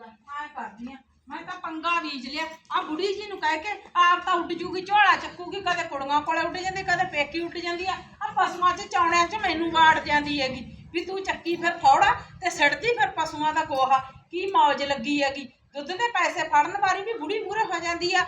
ਆਏ ਕਰਦੀ ਆ ਮੈਂ ਤਾਂ ਪੰਗਾ ਬੀਜ ਲਿਆ। ਆ ਬੁੜੀ ਜੀ ਨੂੰ ਕਹਿ ਕੇ ਆਪ ਤਾਂ ਉੱਡ ਜੂਗੀ, ਝੋਲਾ ਚੱਕੂਗੀ, ਕਦੇ ਕੁੜੀਆਂ ਕੋਲੇ ਉੱਡ ਜਾਂਦੀ, ਕਦੇ ਪੇਕੀ ਉੱਡ ਜਾਂਦੀ ਆ। ਆ ਪਸ਼ੂਆਂ 'ਚ ਚੌਣਿਆਂ 'ਚ ਮੈਨੂੰ ਵਾੜ ਜਾਂਦੀ ਹੈਗੀ। ਵੀ ਤੂੰ ਚੱਕੀ ਫਿਰ ਫੌੜਾ ਤੇ ਸੜਦੀ ਫਿਰ ਪਸ਼ੂਆਂ ਦਾ ਗੋਹਾ। ਕੀ ਮੌਜ ਲੱਗੀ ਹੈਗੀ। ਦੁੱਧ ਦੇ ਪੈਸੇ ਫੜਨ ਵਾਰੀ ਵੀ ਬੁੜੀ ਮੂਰੇ ਹੋ ਜਾਂਦੀ ਆ।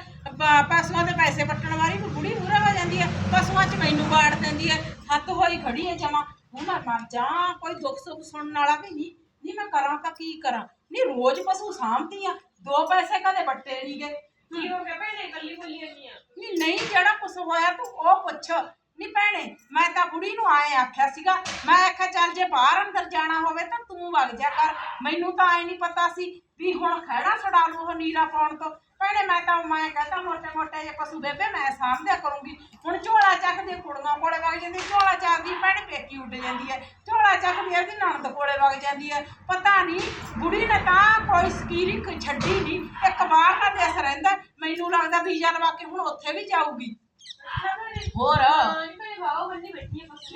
ਪਸ਼ੂਆਂ ਦੇ ਪੈਸੇ ਪੱਟਣ ਵਾਰੀ ਵੀ ਬੁੜੀ ਮੂਰੇ ਹੋ ਜਾਂਦੀ ਆ। ਪਸ਼ੂਆਂ 'ਚ ਮੈਨੂੰ ਵਾੜ ਦਿੰਦੀ ਆ। ਹੱਥ ਹੋਈ ਖੜੀ ਹੈ ਜਮਾ। ਹੁਣ ਮੈਂ ਮਰ ਜਾ, ਕੋਈ ਦੁੱਖ ਸੁੱਖ ਸੁਣਨ ਵਾਲਾ ਵੀ ਨਹੀਂ। ਨਹੀਂ ਮੈਂ ਕਰਾਂ ਤਾਂ ਕੀ ਕਰਾਂ? ਨਹੀਂ ਰੋਜ਼ ਪਸ਼ੂ ਸਾਂਭਦੀ ਆ। ਦੋ ਪੈਸੇ ਕਦੇ ਵੱਟੇ ਨਹੀਂ ਗਏ ਕੀ ਹੋ ਗਿਆ ਭੈਣੇ? ਕੱਲੀ ਕੱਲੀ ਆਈ ਆ। ਨਹੀਂ ਨਹੀਂ ਜਿਹੜਾ ਕੁਛ ਹੋਇਆ ਤੂੰ ਉਹ ਪੁੱਛ। ਨਹੀਂ ਭੈਣੇ ਮੈਂ ਤਾਂ ਬੁੜੀ ਨੂੰ ਆਏ ਆਖਿਆ ਸੀਗਾ। ਮੈਂ ਆਖਿਆ ਚੱਲ ਜੇ ਬਾਹਰ ਅੰਦਰ ਜਾਣਾ ਹੋਵੇ ਤਾਂ ਤੂੰ ਵਗ ਜਾ ਕਰ। ਮੈਨੂੰ ਤਾਂ ਐ ਨਹੀਂ ਪਤਾ ਸੀ ਵੀ ਹੁਣ ਖਹਿੜਾ ਛਡਾ ਲੂ ਉਹ ਨੀਰਾ ਪਾਉਣ ਤੋਂ। ਭੈਣੇ ਮੈਂ ਤਾਂ ਮੈਂ ਕਹਤਾ ਮੋਟੇ ਮੋਟੇ ਜੇ ਪਸ਼ੂ ਬੇਬੇ ਮੈਂ ਸਾਂਭਦਿਆ ਕਰੂੰਗੀ। ਹੁਣ ਝੋਲਾ ਚੱਕਦੇ ਕੁੜੀਆਂ ਕੋਲੇ ਵਗ ਜਾਂਦੀ ਝੋਲਾ ਚੱਕਦੀ ਭੈਣੇ ਪੇਕੀ ਉੱਡ ਜਾਂਦੀ ਹੈ ਝੋਲਾ ਚੱਕਦੀ ਇਹਦੀ ਨਣਦ ਵਗ ਜਾਂਦੀ ਹੈ। ਪਤਾ ਨਹੀਂ ਬੁੜੀ ਨੇ ਤਾਂ ਕੋਈ ਸਕੀਰਿੰਗ ਛੱਡੀ ਨਹੀਂ। ਇੱਕ ਬਾਹਰ ਦਾ ਦੇਸ ਰਹਿੰਦਾ ਮੈਨੂੰ ਲੱਗਦਾ ਵੀਜ਼ਾ ਲਵਾ ਕੇ ਹੁਣ ਉੱਥੇ ਵੀ ਜਾਊਗੀ। ਹੋਰ?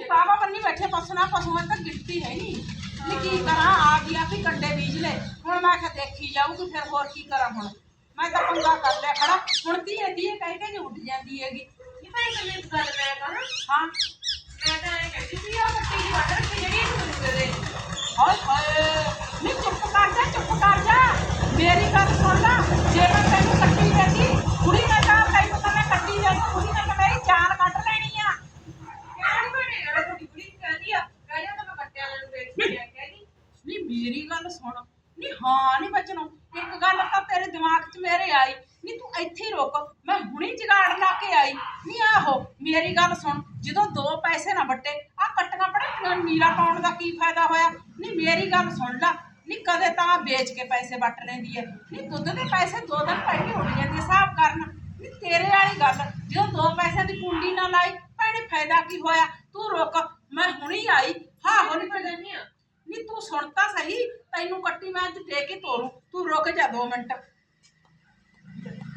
ਬਾਬਾ ਬੰਨੀ ਬੈਠੇ ਪਸ਼ੂਆਂ ਪਸ਼ੂਆਂ ਤਾਂ ਗਿਣਤੀ ਹੈ ਨਹੀਂ। ਨਹੀਂ ਕੀ ਕਰਾਂ ਆ ਗਿਆ ਵੀ ਕੰਡੇ ਬੀਜ ਲੈ ਹੁਣ ਮੈਂ ਕਿਹਾ ਦੇਖੀ ਜਾਊਗੀ ਫਿਰ ਹੋਰ ਕੀ ਕਰਾਂ ਹੁਣ। ਮੈਂ ਤਾਂ ਪੰਗਾ ਕਰ ਲਿਆ ਖੜਾ। ਹੁਣ ਧੀਏ ਧੀਏ ਕਹਿ ਕੇ ਜੇ ਉੱਡ ਜਾਂਦੀ ਹੈਗੀ। ਭੈਣੇ ਕੱਲੀ ਇੱਕ ਗੱਲ ਮੈਂ ਕਹਾਂ। ਹਾਂ। ਮੈਂ ਤਾਂ ਐ ਕਹਿੰਦੀ ਸੀ ਆ ਕੱਟੀ ਦੀ ਵੱਢ ਰੱਖੀ ਜਿਹੜੀ ਇਹਨੂੰ ਦੇ। ਹਾਏ ਹਾਏ। ਨਹੀਂ ਚੁੱਪ ਕਰ ਜਾ ਚੁੱਪ ਕਰ ਜਾ। ਮੇਰੀ ਗੱਲ ਸੁਣ ਲੈ। ਜੇ ਮੈਂ ਤੈਨੂੰ ਕੱਟੀ ਦੇਤੀ ਕੁੜੀ ਨੇ ਤਾਂ ਤੈਨੂੰ ਤਾਂ ਮੈਂ ਕੱਟੀ ਦੇਤੀ ਕੁੜੀ ਨੇ ਤਾਂ ਮੇਰੀ ਜਾਨ ਕੱਢ ਲੈਣੀ ਆ। ਕਿਹੜੀ ਭੈਣੇ ਆ? ਤੁਹਾਡੀ ਕੁੜੀ ਕਹਿੰਦੀ ਆ। ਕਹਿ ਜਾ ਤਾਂ ਮੈਂ ਕੱਟਿਆ ਲੈਣ ਵੇਚ ਕੇ ਕਹਿੰਦੀ ਨਹੀਂ ਮੇਰੀ ਗੱਲ ਸੁਣ। ਨਹੀਂ ਹਾਂ ਨਹੀਂ ਬਚਨੋ ਇੱਕ ਗੱਲ ਤਾਂ ਤੇਰੇ ਦਿਮਾਗ 'ਚ ਮੇਰੇ ਆਈ। ਨਹੀਂ ਤੂੰ ਇੱਥੇ ਰੁਕ। ਮੈਂ ਹੁਣੇ ਜਗਾੜ ਲਾ ਕੇ ਆਈ। ਨਹੀਂ ਆਹੋ ਮੇਰੀ ਗੱਲ ਸੁਣ। ਜਦੋਂ ਦੋ ਪੈਸੇ ਨਾ ਵੱਟੇ ਆ ਕੱਟੀਆਂ ਪੜਾ ਨੀਰਾ ਪਾਉਣ ਦਾ ਕੀ ਫਾਇਦਾ ਹੋਇਆ? ਮੇਰੀ ਗੱਲ ਸੁਣ ਲੈ। ਨਹੀਂ, ਕਦੇ ਤਾਂ ਵੇਚ ਕੇ ਪੈਸੇ ਵੱਟ ਲੈਂਦੀ ਹੈ ਨਹੀਂ, ਦੁੱਧ ਦੇ ਪੈਸੇ ਦੋ ਦਿਨ ਪਹਿਲੇ ਉੱਡ ਜਾਂਦੇ ਹਿਸਾਬ ਕਰਨ। ਨਹੀਂ, ਤੇਰੇ ਵਾਲੀ ਗੱਲ, ਜਦੋਂ ਦੋ ਪੈਸੇ ਦੀ ਕੁੰਡੀ ਨਾ ਲਾਈ, ਭੈਣੇ, ਫਾਇਦਾ ਕੀ ਹੋਇਆ? ਤੂੰ ਰੁਕ, ਮੈਂ ਹੁਣੇ ਆਈ। ਹਾਂ, ਹੁਣ ਨਹੀਂ ਪਤਾ ਆ। ਨਹੀਂ, ਤੂੰ ਸੁਣ ਤਾਂ ਸਹੀ, ਤੈਨੂੰ ਕੱਟੀ ਮੈਂ ਅੱਜ ਦੇ ਕੇ ਤੋਰੂ। ਤੂੰ ਰੁਕ ਜਾ 2 ਮਿੰਟ।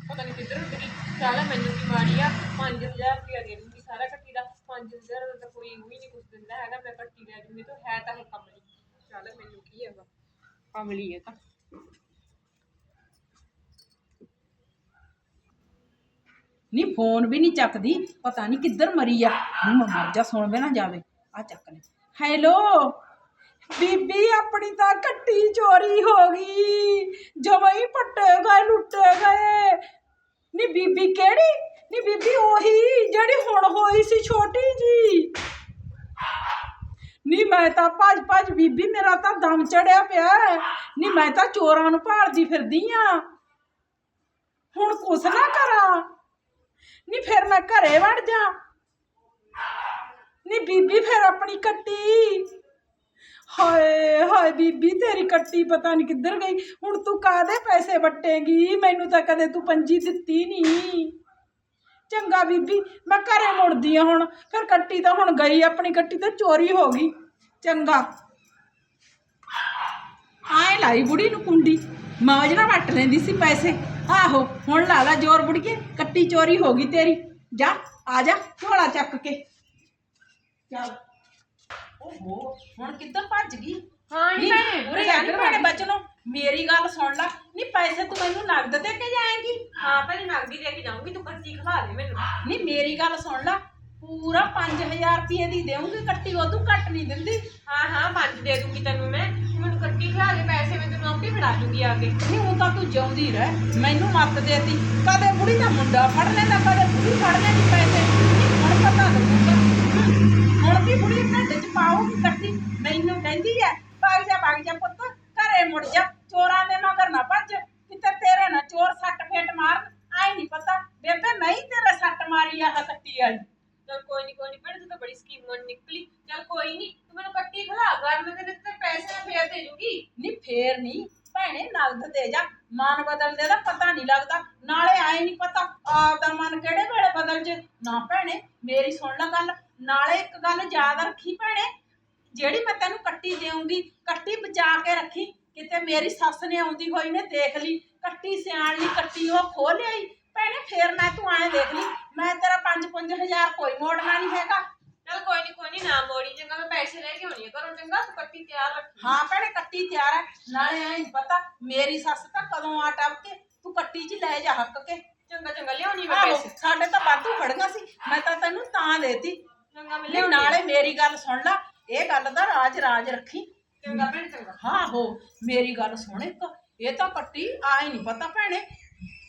ਪਤਾ ਨਹੀਂ ਕਿੱਧਰ ਉੱਡ ਗਈ। ਚੱਲ, ਮੈਨੂੰ ਕੀ ਮਾਰੀ ਆ। 5000 ਰੁਪਇਆ ਦੇ ਦੂੰਗੀ ਸਾਰਾ ਕੱਟੀ ਦਾ। 5000 ਦਾ ਤਾਂ ਕੋਈ ਉਹੀ ਨਹੀਂ ਕੁਝ ਦਿੰਦਾ ਹੈਗਾ। ਮੈਂ ਕੱਟੀ ਲੈ ਜੂੰਗੀ, ਤਾਂ ਹੈ ਤਾਂ ਇਹ ਕਮਲੀ ਚੱਲ ਮੈਨੂੰ ਕੀ ਹੈਗਾ? ਕਮਲੀ ਹੈ ਤਾਂ। ਨਹੀਂ ਫੋਨ ਵੀ ਨਹੀਂ ਚੱਕਦੀ, ਪਤਾ ਨਹੀਂ ਕਿੱਧਰ ਮਰੀ ਆ। ਨਹੀਂ ਮਰ ਜਾ, ਸੁਣ ਵੀ ਨਾ ਜਾਵੇ। ਆ ਚੱਕ ਲੈ। ਹੈਲੋ, ਬੀਬੀ ਆਪਣੀ ਤਾਂ ਕੱਟੀ ਚੋਰੀ ਹੋ ਗਈ। ਜਮਾਈ ਪੱਟੇ ਗਏ, ਲੁੱਟੇ ਗਏ। ਨਹੀਂ ਬੀਬੀ ਕਿਹੜੀ? ਨਹੀਂ ਬੀਬੀ ਉਹੀ ਜਿਹੜੀ ਹੁਣ ਹੋਈ ਸੀ ਛੋਟੀ ਜੀ। ਨਹੀਂ ਮੈਂ ਤਾਂ ਭੱਜ ਭੱਜ ਬੀਬੀ, ਮੇਰਾ ਤਾਂ ਦਮ ਚੜਿਆ ਪਿਆ ਨਹੀਂ ਮੈਂ ਤਾਂ ਚੋਰਾਂ ਨੂੰ ਭਾਲਦੀ ਫਿਰਦੀ ਆ। ਹੁਣ ਕੁਛ ਨਾ ਕਰਾਂ। ਨਹੀਂ ਫਿਰ ਮੈਂ ਘਰੇ ਵੜ ਜਾ। ਨਹੀਂ ਬੀਬੀ ਫਿਰ ਆਪਣੀ ਕੱਟੀ। ਹਾਏ ਹਾਏ ਬੀਬੀ, ਤੇਰੀ ਕੱਟੀ ਪਤਾ ਨਹੀਂ ਕਿੱਧਰ ਗਈ। ਹੁਣ ਤੂੰ ਕਾਦੇ ਪੈਸੇ ਵੱਟੇਗੀ? ਮੈਨੂੰ ਤਾਂ ਕਦੇ ਤੂੰ ਪੰਜੀ ਦਿੱਤੀ ਨਹੀਂ ਚੰਗਾ ਬੀਬੀ, ਮੈਂ ਘਰੇ ਮੁੜਦੀ ਆ ਹੁਣ। ਫਿਰ ਕੱਟੀ ਤਾਂ ਹੁਣ ਗਈ, ਆਪਣੀ ਕੱਟੀ ਤਾਂ ਚੋਰੀ ਹੋ ਗਈ। ਚੰਗਾ। ਆਏ ਲਾਈ ਬੁੜੀ ਨੂੰ ਕੁੰਡੀ। ਮੌਜ ਨਾਲ ਵੱਟ ਲੈਂਦੀ ਸੀ ਪੈਸੇ। ਆਹੋ ਹੁਣ ਲਾ ਲਾ ਜ਼ੋਰ ਬੁੜੀਏ ਕੱਟੀ ਚੋਰੀ ਹੋ ਗਈ ਤੇਰੀ। ਜਾ ਆ ਜਾ ਝੋਲਾ ਚੱਕ ਕੇ। ਚੱਲ। ਓਹੋ ਹੁਣ ਕਿੱਧਰ ਭੱਜ ਗਈ? ਹਾਂ ਨਹੀਂ ਨਹੀਂ ਭੈਣੇ ਉਰੇ ਆ ਕੇ ਭੈਣੇ। ਬਚਨੋ ਮੇਰੀ ਗੱਲ ਸੁਣ ਲੈ। ਨਹੀਂ ਪੈਸੇ ਤੂੰ ਮੈਨੂੰ ਨਗਦ ਦੇ ਕੇ ਜਾਏਂਗੀ? ਹਾਂ ਭੈਣੇ ਨਗਦੀ ਦੇ ਕੇ ਜਾਊਂਗੀ ਤੂੰ ਕੱਚੀ ਖਵਾ ਦੇ ਮੈਨੂੰ। ਨਹੀਂ ਮੇਰੀ ਗੱਲ ਸੁਣ ਲੈ। ਪੂਰਾ 5000 ਰੁਪਏ ਦੀ ਦੇਵਾਂਗੀ ਕੱਟੀ ਉਦੋਂ ਕੱਟ ਨਹੀਂ ਦਿੰਦੀ। ਹਾਂ ਹਾਂ, ਪੰਜ ਦੇ ਦੂੰਗੀ ਤੈਨੂੰ ਮੈਂ। ਮੈਨੂੰ ਕੱਟੀ ਖਵਾ ਦੇ ਪੈਸੇ ਮੈਂ ਤੈਨੂੰ ਆਪੇ ਫੜਾ ਦੂੰਗੀ ਆ ਕੇ। ਨਹੀਂ, ਉਹ ਤਾਂ ਤੂੰ ਜਿਉਂਦੀ ਰਹਿ। ਮੈਨੂੰ ਮੱਤ ਦੇਤੀ। ਕਦੇ ਬੁੜੀ ਦਾ ਮੁੰਡਾ ਫੜ ਲੈਂਦਾ, ਕਦੇ ਬੁੜੀ ਫੜ ਲੈਂਦੀ ਪੈਸੇ। ਹੁਣ ਪਤਾ। ਲੱਗੂਗਾ ਹੁਣ ਵੀ ਬੁੜੀ ਢਿੱਡ ਚ ਪਾਉਗੀ ਕੱਟੀ। ਮੈਨੂੰ ਕਹਿੰਦੀ ਐ, ਭਾਗ ਜਾ ਭਾਗ ਜਾ ਪੁੱਤ, ਘਰੇ ਮੁੜ ਜਾ। ਚੋਰਾਂ ਦੇ ਮਗਰ ਨਾ ਭੱਜ। ਕਿਤੇ ਤੇਰੇ ਨਾ ਚੋਰ ਸੱਟ ਫੇਟ ਮਾਰਨ ਆਈ ਨਹੀਂ ਪਤਾ। ਬੇਬੇ, ਮੈਂ ਹੀ ਤੇਰੇ ਸੱਟ ਮਾਰੀ ਆ ਕੱਟੀ ਆਈ ਚਲ ਕੋਈ ਨਹੀਂ ਕੋਈ ਨਹੀਂ ਭੈਣੇ ਤੂੰ ਤਾਂ ਬੜੀ ਸਕੀਮਨ ਨਿਕਲੀ। ਚਲ ਕੋਈ ਨਹੀਂ ਤੂੰ ਮੈਨੂੰ ਕੱਟੀ ਖਵਾ ਕਰ ਮੈਂ ਤੇਰੇ ਤੇ ਪੈਸੇ ਫੇਰ ਦੇ ਜੂਗੀ। ਨਹੀਂ ਫੇਰ ਨਹੀਂ ਭੈਣੇ, ਨਗਦ ਦੇ ਜਾ। ਮਨ ਬਦਲਦੇ ਦਾ ਪਤਾ ਨਹੀਂ ਲੱਗਦਾ। ਨਾਲੇ ਆਏ ਨਹੀਂ ਪਤਾ ਆਪਦਾ ਮਨ ਕਿਹੜੇ ਵੇਲੇ ਬਦਲ ਜੇ। ਨਾ ਭੈਣੇ, ਮੇਰੀ ਸੁਣ ਲੈ ਗੱਲ। ਨਾਲੇ ਇੱਕ ਗੱਲ ਯਾਦ ਰੱਖੀ ਭੈਣੇ, ਜਿਹੜੀ ਮੈਂ ਤੈਨੂੰ ਕੱਟੀ ਦੇਉਂਗੀ ਕੱਟੀ ਬਚਾ ਕੇ ਰੱਖੀ। ਕਿਤੇ ਮੇਰੀ ਸੱਸ ਨੇ ਆਉਂਦੀ ਹੋਈ ਨੇ ਦੇਖ ਲਈ। ਕੱਟੀ ਸਿਆਣ ਲਈ ਕੱਟੀ ਉਹ ਖੋਹ ਲਿਆਈ। ਭੈਣੇ, ਫੇਰ ਮੈਂ ਤੂੰ ਆਏ ਦੇਖ ਲਈ। ਮੈਂ ਤੇਰਾ 5-5000 ਕੋਈ ਮੋੜਨਾ ਨਹੀਂ ਹੈਗਾ। ਚਲ ਕੋਈ ਨਹੀਂ ਕੋਈ ਨਹੀਂ ਨਾ ਮੋੜੀ ਚੰਗਾ ਮੈਂ ਪੈਸੇ ਲੈ ਕੇ ਆਉਣੀ ਆ ਘਰੋਂ ਚੰਗਾ ਤੂੰ ਕੱਟੀ ਤਿਆਰ ਰੱਖੀ। ਹਾਂ ਭੈਣੇ ਕੱਟੀ ਤਿਆਰ ਹੈ। ਨਾਲੇ ਐ ਪਤਾ ਮੇਰੀ ਸੱਸ ਤਾਂ ਕਦੋਂ ਆ ਟੱਪ ਕੇ ਤੂੰ ਕੱਟੀ 'ਚ ਲੈ ਜਾ ਹੱਕ ਕੇ। ਚੰਗਾ ਚੰਗਾ ਲਿਆਉਣੀ ਮੈਂ ਆਹੋ, ਪੈਸੇ। ਸਾਡੇ ਤਾਂ ਵਾਧੂ ਖੜੀਆਂ ਸੀ ਮੈਂ ਤਾਂ ਤੈਨੂੰ ਤਾਂ ਦੇਤੀ। ਚੰਗਾ ਮੈਂ ਲਿਆਉਣੀ ਨਾਲੇ ਮੇਰੀ ਗੱਲ ਸੁਣ ਲੈ ਇਹ ਗੱਲ ਦਾ ਰਾਜ ਰਾਜ ਰੱਖੀ। ਚੰਗਾ ਭੈਣ ਚੰਗਾ। ਹਾਂ ਹੋ ਮੇਰੀ ਗੱਲ ਸੁਣ ਇੱਕ ਇਹ ਤਾਂ ਕੱਟੀ ਆਈ ਨਹੀਂ ਪਤਾ ਭੈਣੇ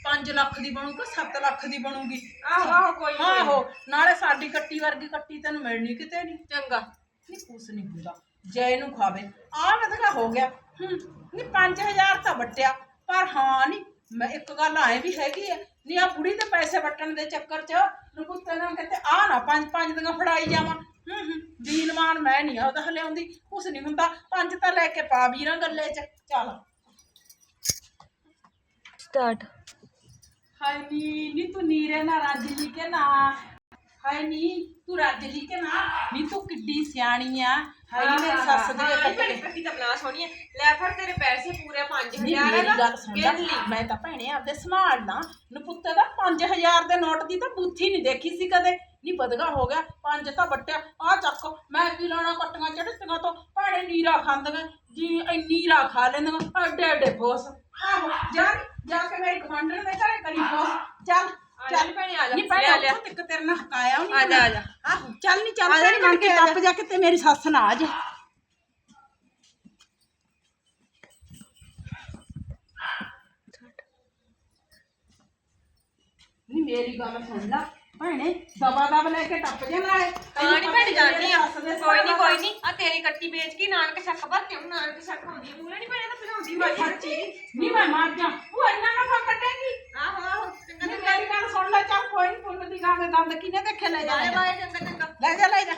5 ਲੱਖ ਦੀ ਬਣੂਗੀ 7 ਲੱਖ ਦੀ ਬਣੂਗੀ। ਆਹੋ ਆਹੋ ਕੋਈ ਨੀ, ਨੀ। ਆਹੋ ਨਾਲੇ ਸਾਡੀ ਕੱਟੀ ਵਰਗੀ ਕੱਟੀ ਤੈਨੂੰ ਮਿਲਣੀ ਕਿਤੇ ਨਹੀਂ। ਚੰਗਾ। ਨਹੀਂ ਕੁਛ ਨਹੀਂ ਹੁੰਦਾ। ਜੇ ਇਹਨੂੰ ਖਾਵੇ। ਆ ਵਧਗਾ ਹੋ ਗਿਆ। ਹੂੰ ਨਹੀਂ 5000 ਤਾਂ ਵਟਿਆ। ਪਰ ਹਾਂ ਨਹੀਂ ਮੈਂ ਇੱਕ ਗੱਲ ਐ ਵੀ ਹੈਗੀ ਐ ਨਹੀਂ ਆ ਬੁੜੀ ਦੇ ਪੈਸੇ ਵਟਣ ਦੇ ਚੱਕਰ 'ਚ ਨਪੁੱਤੇ ਨਾਲ ਕਿਤੇ ਆ ਨਾ ਪੰਜ ਪੰਜ ਦੀਆਂ ਫੜਾਈ ਜਾਵਾਂ। ਹੂੰ ਹੂੰ ਦੀਨਮਾਨ ਮੈਂ ਨਹੀਂ ਉਹਦਾ ਹਲੇ ਆਉਂਦੀ। ਕੁਛ ਨਹੀਂ ਹੁੰਦਾ। ਪੰਜ ਤਾਂ ਲੈ ਕੇ ਪਾ ਵੀਰਾਂ ਗੱਲੇ 'ਚ। ਚੱਲ। ਸਟਾਰਟ। ਹਾਏ ਨੀ ਨੀ ਤੂੰ ਨੀਰੇ ਨਾ ਰੱਜ ਲਈ ਕੇ ਨਾ? ਹਾਏ ਨੀ ਤੂੰ ਰੱਜ ਲਈ ਕੇ ਨਾ? ਨੀ ਤੂੰ ਕਿੱਡੀ ਸਿਆਣੀ ਆ। ਹਾਏ ਨੀ ਮੇਰੀ ਸੱਸ ਦੇ ਕੱਟੀ ਕੱਪੜੇ। ਕੱਟੀ ਤਾਂ ਬਣਾ ਸੋਹਣੀ ਹੈ ਲੈ ਫੜ ਤੇਰੇ ਪੈਸੇ ਪੂਰੇ 5000 ਨਹੀਂ ਮੇਰੀ ਗੱਲ ਸੁਣ ਲੈ। ਮੈਂ ਤਾਂ ਭੈਣੇ ਆਪਦੇ ਸੰਭਾਲਣਾ ਨਪੁੱਤੇ ਦਾ 5000 ਦੇ ਨੋਟ ਦੀ ਤਾਂ ਬੂਥੀ ਨਹੀਂ ਦੇਖੀ ਸੀ ਕਦੇ। ਨਹੀਂ ਬਦਗਾ ਹੋ ਗਿਆ ਪੰਜ ਤਾਂ ਵੱਟਿਆ। ਆ ਚੱਕ ਮੈਂ ਕੀ ਲਾਉਣਾ ਕੱਟੀਆਂ ਚੜਤੀਆਂ ਤੋਂ? ਭੈਣੇ ਨੀਰਾ ਖਾਂਦੀਆਂ ਜੀ ਇੰਨੀ ਨੀਰਾ ਖਾ ਲੈਂਦੀਆਂ ਐਡੇ ਐਡੇ ਬੋਸ। ਆਹੋ ਜਾ ਜਾ ਕੇ ਮੇਰੀ ਕਮਾਂਡਰ ਦੇ ਘਰੇ ਕਰੀ ਬੋਸ ਚੱਲ ਚੱਲ ਚੱਲ ਭੈਣੇ ਆ ਜਾ ਨਹੀਂ ਲੈ ਭੈਣੇ ਲਿਆ ਉੱਥੋਂ ਤੱਕ ਤੇਰੇ ਨਾਲ ਹਕਾਇਆ ਨਹੀਂ ਆ ਜਾ, ਆ ਜਾ। ਆਹੋ ਚੱਲ ਨਹੀਂ ਚੱਲ ਆ ਜਾ ਭੈਣੇ ਨੀ ਬਣ ਕੇ ਆ ਜਾ। ਟੱਪ ਜਾ ਕੇ ਤੇ ਮੇਰੀ ਸੱਸ ਨਾ ਆ ਜੇ ਨਹੀਂ ਮੇਰੀ ਗੱਲ ਸੁਣ ਲੈ ਭੈਣੇ ਦਵਾ ਦਵਾ ਲੈ ਕੇ ਟੱਪ ਜੇ ਨਾਲੇ ਹਾਂ ਨਹੀਂ ਭੈਣ ਜਾਣੀ ਆ ਸੱਸ ਦੇ ਕੋਈ ਨਹੀਂ ਕੋਈ ਨਹੀਂ ਆ ਤੇਰੀ ਕੱਟੀ ਵੇਚ ਕੇ ਨਾਨਕ ਸ਼ੱਕ ਭਰ ਕੇ ਨਾਨਕ ਸ਼ੱਕ ਹੁੰਦੀ ਮੂਰੇ ਨਹੀਂ ਭੈਣੇ ਤਾਂ ਭਜਾਉਂਦੀ ਮਾਰੀ ਸੱਚੀ ਨਹੀਂ ਮੈਂ ਮਰ ਜਾ ਉਹ ਇੰਨਾ ਨਾ ਕੱਟੇਗੀ ਆਹੋ ਆਹੋ ਚੰਗਾ ਨਹੀਂ ਚੰਗਾ ਮੇਰੀ ਗੱਲ ਸੁਣ ਲੈ ਚੱਲ ਕੋਈ ਨਹੀਂ ਪੁੰਨ ਦੀ ਗਾਂਗੇ ਦੰਦ ਕਿਨੇ ਦੇਖੇ ਲੈ ਜਾ ਬਾਏ ਬਾਏ ਚੰਗਾ ਚੰਗਾ। ਲੈ ਜਾ ਲੈ ਜਾ।